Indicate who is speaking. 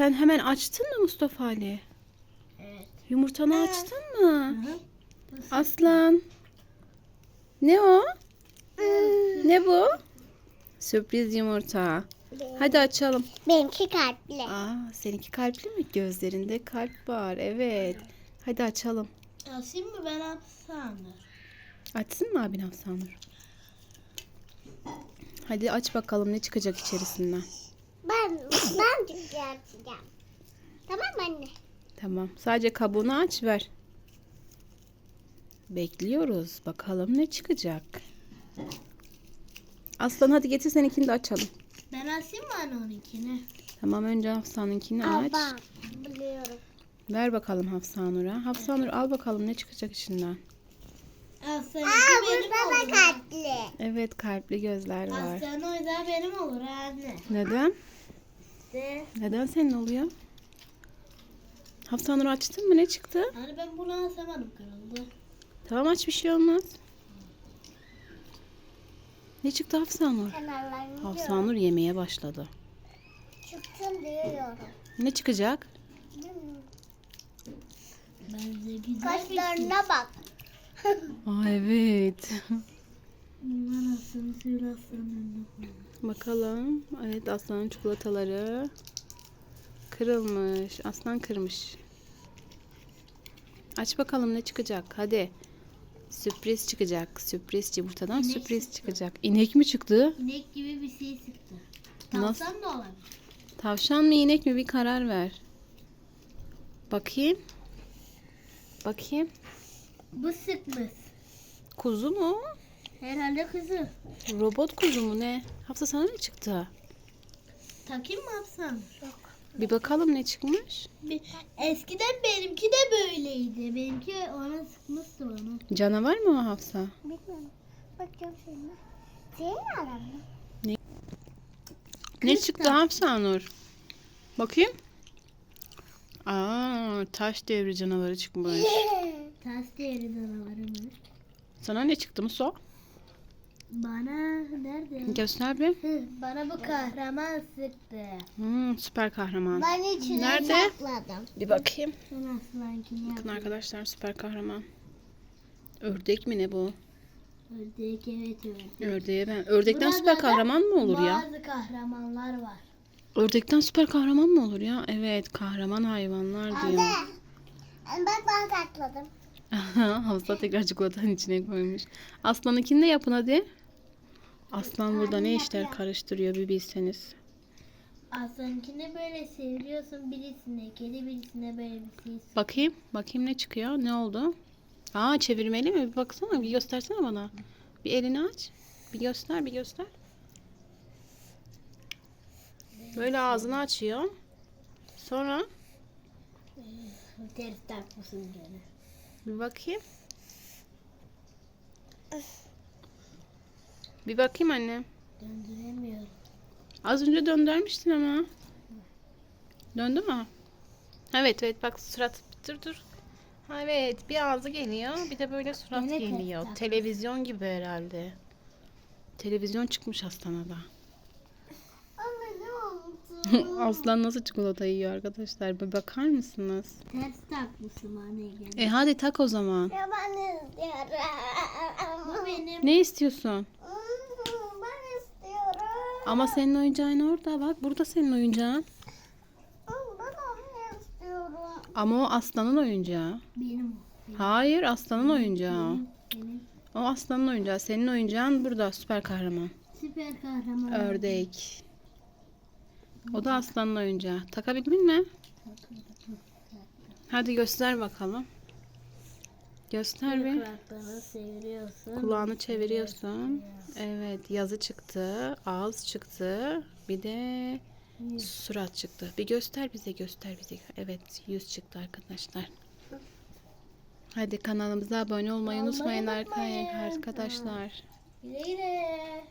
Speaker 1: Sen hemen açtın mı Mustafa Ali?
Speaker 2: Evet.
Speaker 1: Yumurtanı açtın mı?
Speaker 2: Hı.
Speaker 1: Aslan. Ne o? Ne bu? Sürpriz yumurta. Hadi açalım.
Speaker 3: Benimki kalpli.
Speaker 1: Aa, seninki kalpli mi? Gözlerinde kalp var. Evet. Hadi açalım.
Speaker 2: Açayım mı ben Hafsan'dır.
Speaker 1: Açsın mı abin Hafsanur? Hadi aç bakalım ne çıkacak içerisinden.
Speaker 3: Ben ben çünkü açacağım. Tamam anne?
Speaker 1: Tamam. Sadece kabuğunu aç ver. Bekliyoruz. Bakalım ne çıkacak. Aslan hadi getir seninkini de açalım.
Speaker 2: Ben açayım mı anne onunkini?
Speaker 1: Tamam önce Hafsa'nınkini aç.
Speaker 3: Baba. Biliyorum.
Speaker 1: Ver bakalım Hafsanur'a. Hafsanur al bakalım ne çıkacak içinden.
Speaker 2: Aslan'ınki
Speaker 3: Aa
Speaker 2: benim
Speaker 3: burada da kalpli.
Speaker 1: Evet kalpli gözler var.
Speaker 2: Aslan o yüzden benim olur anne.
Speaker 1: Neden?
Speaker 2: De.
Speaker 1: Neden senin oluyor? Hafsanur açtın mı? Ne çıktı?
Speaker 2: Hani ben bunu asamadım kırıldı.
Speaker 1: Tamam aç bir şey olmaz. Ne çıktı Hafsanur? Hafsanur yemeye başladı.
Speaker 3: Çıksın diyorum.
Speaker 1: Ne çıkacak?
Speaker 3: Kaşlarına bak.
Speaker 1: Aa evet.
Speaker 2: Bunlar aslanın suyunu aslanın
Speaker 1: Bakalım. Evet aslanın çikolataları kırılmış. Aslan kırmış. Aç bakalım ne çıkacak. Hadi. Sürpriz çıkacak. Sürpriz yumurtadan
Speaker 2: İnek
Speaker 1: sürpriz
Speaker 2: çıktı.
Speaker 1: çıkacak. İnek mi çıktı?
Speaker 2: İnek gibi bir şey çıktı.
Speaker 1: Nasıl?
Speaker 2: Tavşan da olabilir.
Speaker 1: Tavşan mı inek mi bir karar ver. Bakayım. Bakayım.
Speaker 2: Bu sıkmış.
Speaker 1: Kuzu mu?
Speaker 2: Herhalde kızı.
Speaker 1: Robot kuzu mu ne? Hafsa sana ne çıktı?
Speaker 2: Takayım mı yapsam?
Speaker 1: Bir bakalım ne çıkmış.
Speaker 2: Bir, eskiden benimki de böyleydi. Benimki ona sıkmıştı onu.
Speaker 1: Canavar mı o Hafsa?
Speaker 3: Bilmiyorum. Bakıyorum şimdi. Senin aran mı?
Speaker 1: Ne çıktı Hafsa Nur? Bakayım. Aa, taş devri canavarı çıkmış.
Speaker 2: Ters değeri canavarı
Speaker 1: Sana ne çıktı Muso?
Speaker 2: Bana nerede?
Speaker 1: Göster bir.
Speaker 2: Bana bu kahraman sıktı.
Speaker 1: Hmm, süper kahraman.
Speaker 3: Ben içine
Speaker 1: Nerede?
Speaker 3: sakladım.
Speaker 1: Bir bakayım.
Speaker 2: Ben aslankini
Speaker 1: Bakın
Speaker 2: yaptım.
Speaker 1: arkadaşlar süper kahraman. Ördek mi ne bu?
Speaker 2: Ördek evet ördek.
Speaker 1: Ördeğe ben. Ördekten
Speaker 2: Burada
Speaker 1: süper
Speaker 2: da
Speaker 1: kahraman mı olur ya?
Speaker 2: Bazı kahramanlar var.
Speaker 1: Ördekten süper kahraman mı olur ya? Evet, kahraman hayvanlar diyor.
Speaker 3: Bak ben sakladım.
Speaker 1: Hafsa tekrar çikolatanın içine koymuş. Aslanınkini de yapın hadi. Aslan burada ne işler karıştırıyor bir bilseniz.
Speaker 2: Aslankini böyle seviyorsun birisine, kedi birisine böyle bir şey
Speaker 1: Bakayım, bakayım ne çıkıyor? Ne oldu? Aa çevirmeli mi? Bir baksana, bir göstersene bana. Bir elini aç. Bir göster, bir göster. Böyle ağzını açıyor. Sonra
Speaker 2: Ters takmışsın gene.
Speaker 1: bir bakayım. Bir bakayım anne.
Speaker 2: Döndüremiyorum.
Speaker 1: Az önce döndürmüştün ama. Döndü mü? Evet evet bak surat dur dur. Ha, evet bir ağzı geliyor bir de böyle surat
Speaker 2: ters
Speaker 1: geliyor.
Speaker 2: takmış.
Speaker 1: Televizyon gibi herhalde. Televizyon çıkmış Aslan'a da.
Speaker 3: Anne ne oldu?
Speaker 1: Aslan nasıl çikolata yiyor arkadaşlar bir bakar mısınız?
Speaker 2: Ters takmışım anne.
Speaker 1: E hadi tak o zaman.
Speaker 3: ya ben istiyorum.
Speaker 2: Bu benim.
Speaker 1: Ne istiyorsun? Ama senin oyuncağın orada bak burada senin oyuncağın.
Speaker 3: Ben onu istiyorum.
Speaker 1: Ama o aslanın oyuncağı.
Speaker 2: Benim.
Speaker 1: Hayır aslanın oyuncağı.
Speaker 2: Benim.
Speaker 1: O aslanın oyuncağı. Senin oyuncağın burada süper kahraman.
Speaker 2: Süper kahraman.
Speaker 1: Ördek. O da aslanın oyuncağı. Takabildin mi? Hadi göster bakalım. Göster bir.
Speaker 2: Çeviriyorsun.
Speaker 1: Kulağını çeviriyorsun. Evet yazı çıktı. Ağız çıktı. Bir de surat çıktı. Bir göster bize göster bize. Evet yüz çıktı arkadaşlar. Hadi kanalımıza abone olmayı unutmayın
Speaker 2: unutmayın.
Speaker 1: arkadaşlar.
Speaker 2: Güle güle.